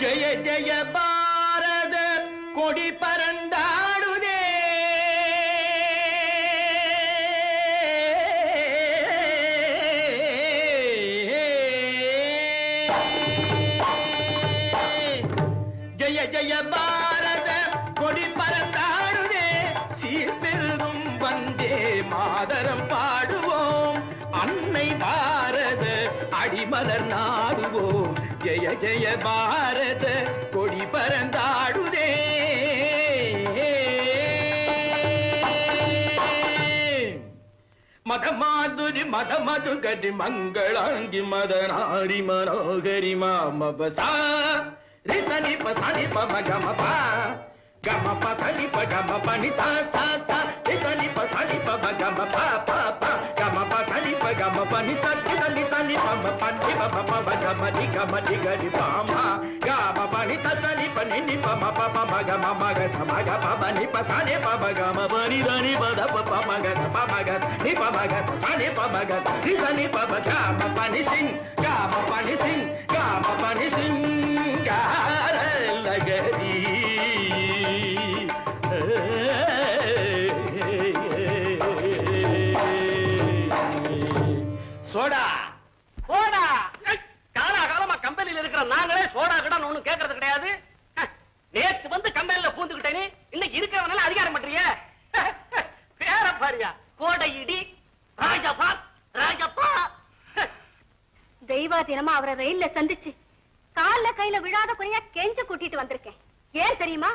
ஜெய ஜெய பாரத கொடி பறந்தாடுதே ஜெய ஜெய பாரத கொடி பறந்தாடுதே சீர்பெருகும் வந்தே மாதரம் பா அடிமலர் நாடுவோம். ஜெய ஜெய பாரத கொடி பரந்தாடுதே. மதமாதுரி மதமது கடி மங்களாங்கி மதனாரி மனோகரி மாமபசா. ரிதனி பசனி பம கம பா கம பதனி ப கம பனி தா தா. தா ரிதனி பசனி பம கம பா பா. பா கம பதனி ப கம తని పమ పని పమ పమ గమని గమని గడి పామ గమ పని తని పని ని పమ పమ మగ మగ మగ పని పసనే పమ గమ పని దని పద పమ గ పమ గ ని పమ గ సనే పమ గ ని దని పమ గమ పని సింగ్ గమ పని సింగ్ గమ పని సింగ్ గార లగరీ సోడా சோடா. காலாகாலமா கம்பெனில இருக்கிற நாங்களே சோடா கிடான்னு ஒண்ணும் கேக்குறது கிடையாது. நேத்து வந்து கம்பெனில பூந்துக்கிட்டேனே இன்னைக்கு இருக்கிறவனால அதிகாரம் பண்றிய. பேர பாரியா கோடை இடி ராஜபா ராஜப்பா ஹ, தெய்வாதீனமா அவரை ரயில்ல சந்திச்சு கால்ல கையில விழாத குறையா கெஞ்சு கூட்டிட்டு வந்திருக்கேன். ஏன் தெரியுமா?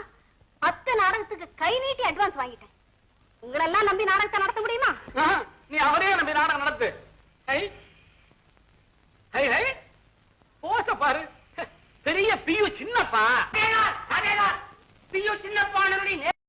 அத்த நாடகத்துக்கு கை நீட்டி அட்வான்ஸ் வாங்கிட்டேன். உங்களெல்லாம் நம்பி நாடகத்தை நடத்த முடியுமா? நீ அவரே நம்பி நாடகம் நடத்து. ஹ, பெரிய சின்னப்பா